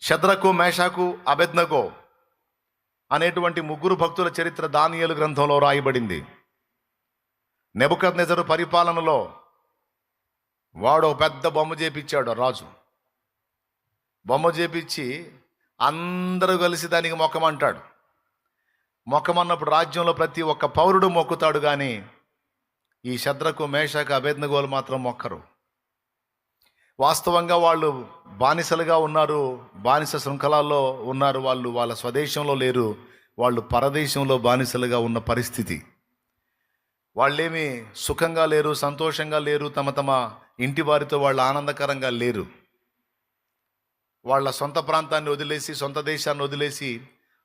శద్రకు మేషాకు Abednego అనేటువంటి ముగ్గురు భక్తుల చరిత్ర దానియలు గ్రంథంలో రాయబడింది. నెబుకద్ నెజరు పరిపాలనలో వాడు పెద్ద బొమ్మ చేపించాడు రాజు. బొమ్మ చేపించి అందరూ కలిసి దానికి మొక్కమంటాడు. మొక్కమన్నప్పుడు రాజ్యంలో ప్రతి ఒక్క పౌరుడు మొక్కుతాడు కానీ ఈ శద్రకు మేషకు అభేదనగోలు మాత్రం మొక్కరు. వాస్తవంగా వాళ్ళు బానిసలుగా ఉన్నారు బానిస శృంఖలాల్లో ఉన్నారు వాళ్ళు వాళ్ళ స్వదేశంలో లేరు వాళ్ళు పరదేశంలో బానిసలుగా ఉన్న పరిస్థితి. వాళ్ళేమి సుఖంగా లేరు సంతోషంగా లేరు తమ తమ ఇంటి వారితో వాళ్ళు ఆనందకరంగా లేరు. వాళ్ళ సొంత ప్రాంతాన్ని వదిలేసి సొంత దేశాన్ని వదిలేసి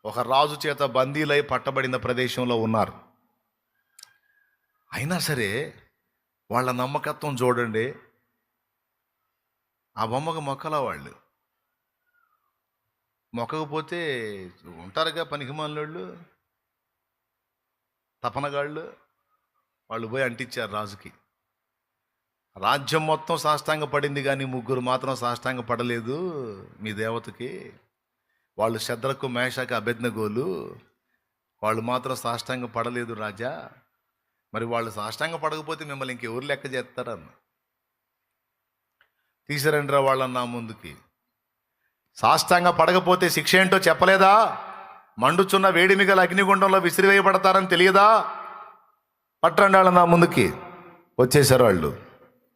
ఒక రాజు చేత బందీలై పట్టబడిన ప్రదేశంలో ఉన్నారు. అయినా సరే వాళ్ళ నమ్మకత్వం చూడండి ఆ బొమ్మకు మొక్కల వాళ్ళు. మొక్కకపోతే ఉంటారుగా పనికిమాలోళ్ళు తపనగాళ్ళు. వాళ్ళు పోయి అంటించారు రాజుకి. రాజ్యం మొత్తం సాష్టాంగ పడింది కానీ ముగ్గురు మాత్రం సాష్టాంగ పడలేదు మీ దేవతకి. వాళ్ళు శద్రకు మేషకు అభెజ్ఞగోలు వాళ్ళు మాత్రం సాష్టాంగ పడలేదు రాజా. మరి వాళ్ళు సాష్టాంగ పడకపోతే మిమ్మల్ని ఇంకెవరు లెక్క చేస్తారన్న? తీసిరండిరా వాళ్ళని నా ముందుకి. సాష్టాంగ పడకపోతే శిక్ష ఏంటో చెప్పలేదా? మండుచున్న వేడిమిగల అగ్నిగుండంలో విసిరివేయబడతారని తెలియదా? పట్టండి వాళ్ళ నా ముందుకి. వచ్చేసారు వాళ్ళు.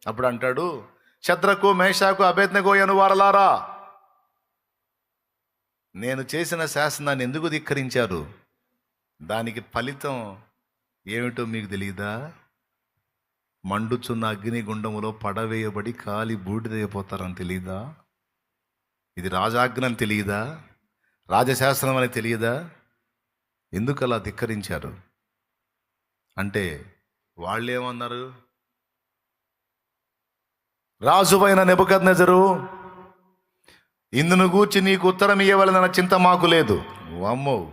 అప్పుడు అంటాడు శత్రకు మేషాకు అభేజ్ఞగోయను వారలారా. నేను చేసిన శాసనాన్ని ఎందుకు ధిక్కరించారు? దానికి ఫలితం ఏమిటో మీకు తెలియదా? మండుచున్న అగ్నిగుండములో పడవేయబడి కాలి బూడిదైపోతారని తెలియదా ఇది రాజాజ్ఞ అని తెలియదా రాజశాస్త్రం అని తెలియదా ఎందుకు అలా ధిక్కరించారు? అంటే వాళ్ళు ఏమన్నారు రాజువైన నెబుకద్నెజరు ఇందును గూర్చి నీకు ఉత్తరం ఇవ్వవలన చింత మాకు లేదు. అమ్మో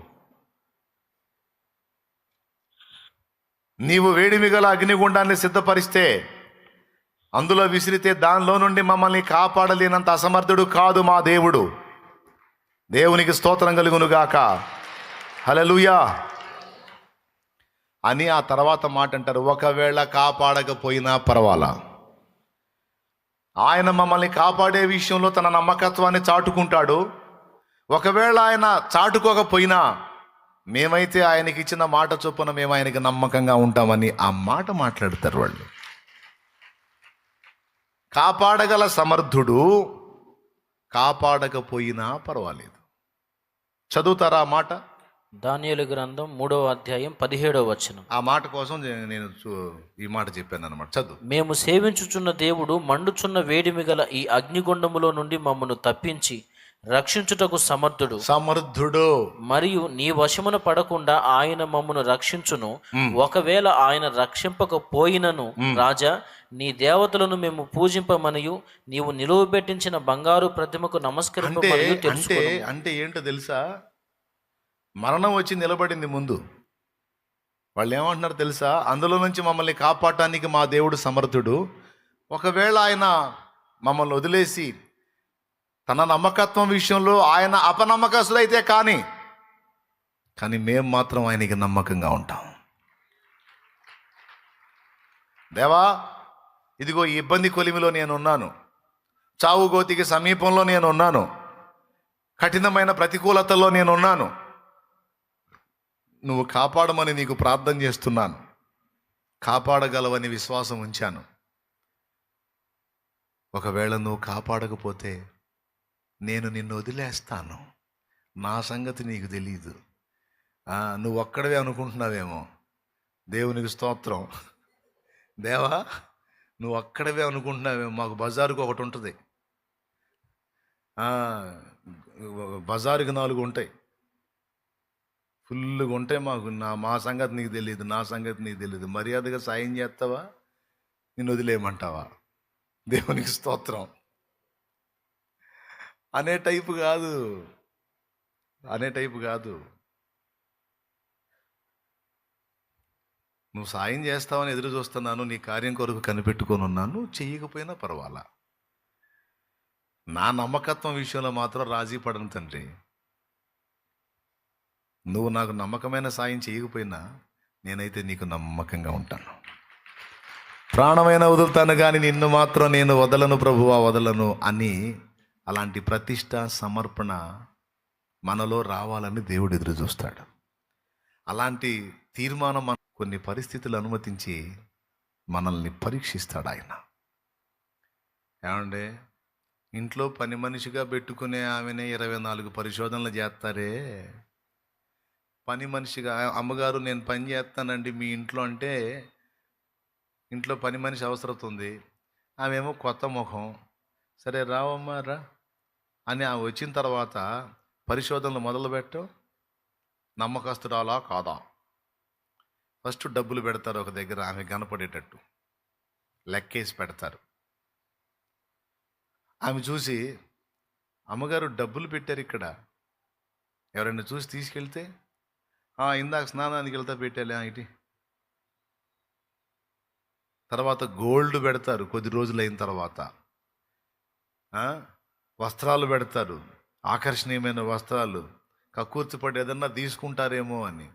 నీవు వేడిమిగల అగ్నిగుండాన్ని సిద్ధపరిస్తే అందులో విసిరితే దానిలో నుండి మమ్మల్ని కాపాడలేనంత అసమర్థుడు కాదు మా దేవుడు. దేవునికి స్తోత్రం కలుగునుగాక. హలలుయా అని ఆ తర్వాత మాట అంటారు ఒకవేళ కాపాడకపోయినా పర్వాలా? ఆయన మమ్మల్ని కాపాడే విషయంలో తన నమ్మకత్వాన్ని చాటుకుంటాడు. ఒకవేళ ఆయన చాటుకోకపోయినా మేమైతే ఆయనకి ఇచ్చిన మాట చొప్పున మేము ఆయనకి నమ్మకంగా ఉంటామని ఆ మాట మాట్లాడతారు వాళ్ళు. కాపాడగల సమర్థుడు కాపాడకపోయినా పర్వాలేదు. చదువుతారా ఆ మాట? దానియేలు గ్రంథం మూడవ అధ్యాయం పదిహేడవ వచనం. ఆ మాట కోసం నేను- ఈ మాట చెప్పాను అనమాట చదువు. మేము సేవించుచున్న దేవుడు మండుచున్న వేడిమి గల ఈ అగ్నిగుండములో నుండి మమ్మను తప్పించి రక్షించుటకు సమర్థుడు. సమర్థుడు. మరియు నీ వశమున పడకుండా ఆయన మమ్మను రక్షించును. ఒకవేళ ఆయన రక్షింపకపోయినను రాజా నీ దేవతలను మేము పూజింపమనియు నీవు నిలువబెట్టించిన బంగారు ప్రతిమకు నమస్కరింపమనియు అంటే తెలుసుకో అంటే ఏంటో తెలుసా? మరణం వచ్చి నిలబడింది ముందు. వాళ్ళు ఏమంటున్నారు తెలుసా? అందులో నుంచి మమ్మల్ని కాపాడటానికి మా దేవుడు సమర్థుడు. ఒకవేళ ఆయన మమ్మల్ని వదిలేసి తన నమ్మకత్వం విషయంలో ఆయన అపనమ్మకస్తుడైతే కానీ కానీ మేము మాత్రం ఆయనకి నమ్మకంగా ఉంటాం. దేవా ఇదిగో ఈ ఇబ్బంది కొలిమిలో నేను ఉన్నాను చావు గోతికి సమీపంలో నేను ఉన్నాను కఠినమైన ప్రతికూలతల్లో నేను ఉన్నాను నువ్వు కాపాడమని నీకు ప్రార్థన చేస్తున్నాను. కాపాడగలవని విశ్వాసం ఉంచాను. ఒకవేళ నువ్వు కాపాడకపోతే నేను నిన్ను వదిలేస్తాను. నా సంగతి నీకు తెలియదు నువ్వు ఒక్కడవే అనుకుంటున్నావేమో. దేవునికి స్తోత్రం. దేవా నువ్వు అక్కడవే అనుకుంటున్నావేమో. మాకు బజారుకు ఒకటి ఉంటుంది. బజారుకి నాలుగు ఉంటాయి. ఫుల్గా ఉంటాయి మాకు. నా మా సంగతి నీకు తెలియదు నా సంగతి నీకు తెలియదు మర్యాదగా సాయం చేస్తావా? నిన్ను వదిలేయమంటావా? దేవునికి స్తోత్రం. అనే టైపు కాదు. అనే టైపు కాదు. నువ్వు సాయం చేస్తావని ఎదురు చూస్తున్నాను నీ కార్యం కొరకు కనిపెట్టుకొని ఉన్నాను చేయకపోయినా పర్వాలా? నా నమ్మకత్వం విషయంలో మాత్రం రాజీ పడను తండ్రి. నువ్వు నాకు నమ్మకమైన సాయం చేయకపోయినా నేనైతే నీకు నమ్మకంగా ఉంటాను. ప్రాణమైన వదులుతాను కానీ నిన్ను మాత్రం నేను వదలను ప్రభువా వదలను అని అలాంటి ప్రతిష్ట సమర్పణ మనలో రావాలని దేవుడు ఎదురు చూస్తాడు. అలాంటి తీర్మానం మన- కొన్ని పరిస్థితులు అనుమతించి మనల్ని పరీక్షిస్తాడు ఆయన. ఏమండే? ఇంట్లో పని మనిషిగా పెట్టుకునే ఆమెనే ఇరవై నాలుగు పరిశోధనలు చేస్తారే? పని మనిషిగా అమ్మగారు నేను పని చేస్తానండి మీ ఇంట్లో అంటే ఇంట్లో పని మనిషి అవసరం ఉంది. ఆమెమో కొత్త ముఖం. సరే రావమ్మా రా. అని ఆమె వచ్చిన తర్వాత పరిశోధనలు మొదలుపెట్టు నమ్మకస్తురాలా కాదా? ఫస్ట్ డబ్బులు పెడతారు ఒక దగ్గర ఆమె కనపడేటట్టు లెక్కేసి పెడతారు. ఆమె చూసి అమ్మగారు డబ్బులు పెట్టారు ఇక్కడ. ఎవరైనా చూసి తీసుకెళ్తే? ఇందాక స్నానానికి వెళ్తా పెట్టాలి ఇటీ తర్వాత గోల్డ్ పెడతారు కొద్ది రోజులు అయిన తర్వాత వస్త్రాలు పెడతారు ఆకర్షణీయమైన వస్త్రాలు. కక్కుర్తి పడి ఏదన్నా తీసుకుంటారేమో అని.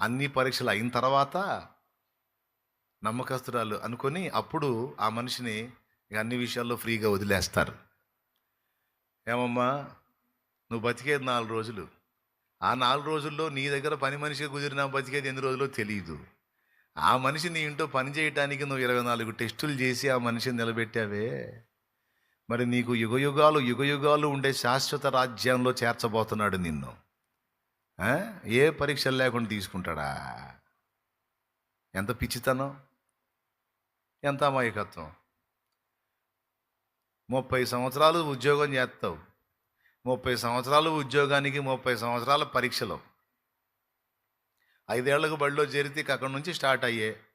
అన్ని పరీక్షలు అయిన తర్వాత నమ్మకస్తురాలు అనుకొని అప్పుడు ఆ మనిషిని ఇక అన్ని విషయాల్లో ఫ్రీగా వదిలేస్తారు. ఏమమ్మా నువ్వు బతికేది నాలుగు రోజులు. ఆ నాలుగు రోజుల్లో నీ దగ్గర పని మనిషిగా కుదిరినా బతికేది ఎన్ని రోజులో తెలియదు ఆ మనిషి నీ ఇంట్లో పని చేయటానికి నువ్వు ఇరవై నాలుగు టెస్టులు చేసి ఆ మనిషిని నిలబెట్టావే. మరి నీకు యుగయుగాలు యుగయుగాలు ఉండే శాశ్వత రాజ్యంలో చేర్చబోతున్నాడు నిన్ను. ఏ పరీక్షలు లేకుండా తీసుకుంటాడా? ఎంత పిచ్చితనం. ఎంత అమాయకత్వం. ముప్పై సంవత్సరాలు ఉద్యోగం చేస్తావు. ముప్పై సంవత్సరాలు ఉద్యోగానికి ముప్పై సంవత్సరాల పరీక్షలు. ఐదేళ్ళకు బడిలో చేరితే అక్కడి నుంచి స్టార్ట్ అయ్యే.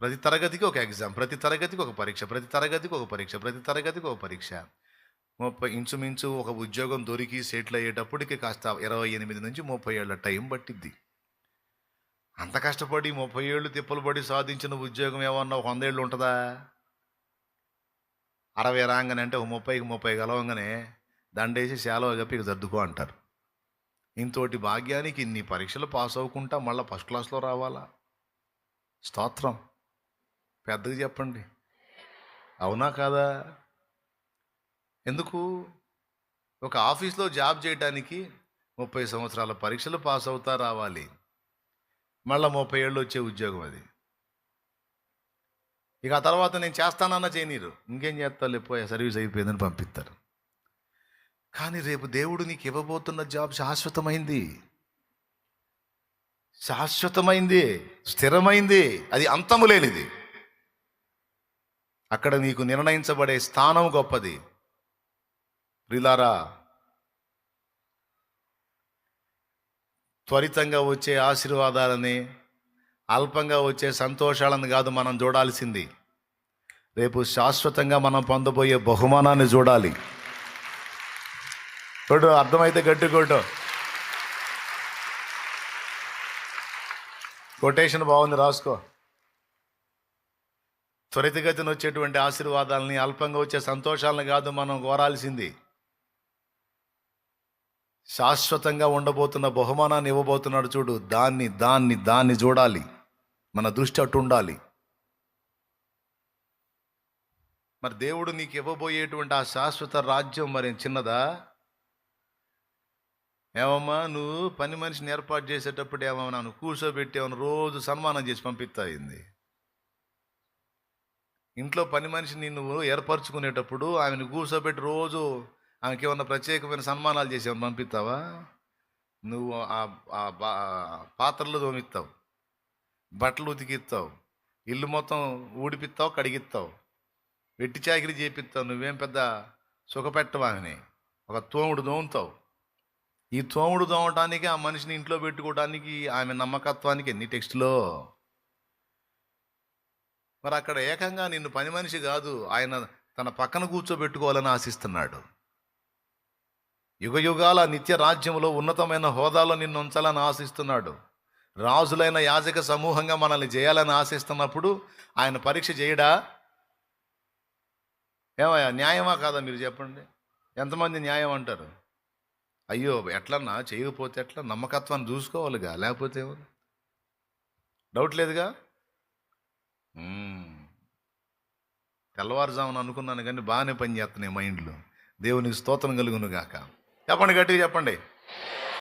ప్రతి తరగతికి ఒక ఎగ్జామ్ ప్రతి తరగతికి ఒక పరీక్ష ప్రతి తరగతికి ఒక పరీక్ష ప్రతి తరగతికి ఒక పరీక్ష. ముప్పై ఇంచుమించు ఒక ఉద్యోగం దొరికి సెటిల్ అయ్యేటప్పటికి కాస్త ఇరవై ఎనిమిది నుంచి ముప్పై ఏళ్ళ టైం పట్టిద్ది. అంత కష్టపడి ముప్పై ఏళ్ళు తిప్పలు పడి సాధించిన ఉద్యోగం ఏమన్నా ఒక వందేళ్ళు ఉంటుందా? అరవై రాగానే అంటే ఒక ముప్పైకి ముప్పై గలవంగానే దండేసి సేలవ చెప్పి ఇక సర్దుకో అంటారు. ఇంతోటి భాగ్యానికి ఇన్ని పరీక్షలు పాస్ అవ్వకుండా మళ్ళీ ఫస్ట్ క్లాస్లో రావాలా? స్తోత్రం. పెద్దగా చెప్పండి. అవునా కాదా? ఎందుకు? ఒక ఆఫీస్లో జాబ్ చేయడానికి ముప్పై సంవత్సరాల పరీక్షలు పాస్ అవుతా రావాలి. మళ్ళీ ముప్పై ఏళ్ళు వచ్చే ఉద్యోగం అది. ఇక ఆ తర్వాత నేను చేస్తానన్నా చేయనీరు. ఇంకేం చేస్తా లేకపోయా సర్వీస్ అయిపోయిందని పంపిస్తారు. కానీ రేపు దేవుడు నీకు ఇవ్వబోతున్న జాబ్ శాశ్వతమైంది. శాశ్వతమైంది. స్థిరమైంది. అది అంతము లేనిది. అక్కడ నీకు నిర్ణయించబడే స్థానం గొప్పది. ప్రిలారా త్వరితంగా వచ్చే ఆశీర్వాదాలని అల్పంగా వచ్చే సంతోషాలను కాదు మనం చూడాల్సింది. రేపు శాశ్వతంగా మనం పొందబోయే బహుమానాన్ని చూడాలి. చూడు అర్థమైతే గట్టుకోటో కొటేషన్ బాగుంది రాసుకో. త్వరితగతిన వచ్చేటువంటి ఆశీర్వాదాలని అల్పంగా వచ్చే సంతోషాలను కాదు మనం కోరాల్సింది. శాశ్వతంగా ఉండబోతున్న బహుమానాన్ని ఇవ్వబోతున్నాడు చూడు. దాన్ని దాన్ని దాన్ని చూడాలి. మన దృష్టి అటు ఉండాలి. మరి దేవుడు నీకు ఇవ్వబోయేటువంటి ఆ శాశ్వత రాజ్యం మరి చిన్నదా? ఏమమ్మా నువ్వు పని మనిషిని ఏర్పాటు చేసేటప్పుడు ఏమన్నా నువ్వు కూర్చోబెట్టేమని రోజు సన్మానం చేసి పంపిస్తాయింది ఇంట్లో పని మనిషిని నువ్వు ఏర్పరచుకునేటప్పుడు ఆమెను కూర్చోబెట్టి రోజు ఆమెకి ఏమన్నా ప్రత్యేకమైన సన్మానాలు చేసి పంపిస్తావా? నువ్వు ఆ పాత్రలు తోమిస్తావు బట్టలు ఉతికిస్తావు ఇల్లు మొత్తం ఊడిపిస్తావు కడిగిస్తావు వెట్టి చాకిరి చేపిస్తావు నువ్వేం పెద్ద సుఖపెట్టవాని ఒక తోముడు దోముతావు ఈ తోముడు దోమటానికి ఆ మనిషిని ఇంట్లో పెట్టుకోవడానికి ఆమె నమ్మకత్వానికి ఎన్ని టెక్స్ట్లో మరి అక్కడ ఏకంగా నిన్ను పని మనిషి కాదు ఆయన తన పక్కన కూర్చోబెట్టుకోవాలని ఆశిస్తున్నాడు. యుగ యుగాల నిత్య రాజ్యంలో ఉన్నతమైన హోదాలో నిన్ను ఉంచాలని ఆశిస్తున్నాడు. రాజులైన యాజక సమూహంగా మనల్ని చేయాలని ఆశిస్తున్నప్పుడు ఆయన పరీక్ష చేయడా? ఏమయ్యా న్యాయమా కాదా మీరు చెప్పండి? ఎంతమంది న్యాయం అంటారు? అయ్యో ఎట్లన్నా చేయకపోతే ఎట్లా నమ్మకత్వాన్ని చూసుకోవాలిగా లేకపోతే డౌట్ లేదుగా? తెల్లవారుజామున అనుకున్నాను కానీ బాగానే పని చేస్తున్నాయి మైండ్లో. దేవునికి స్తోత్రం కలుగును గాక. చెప్పండి గట్టిగా చెప్పండి.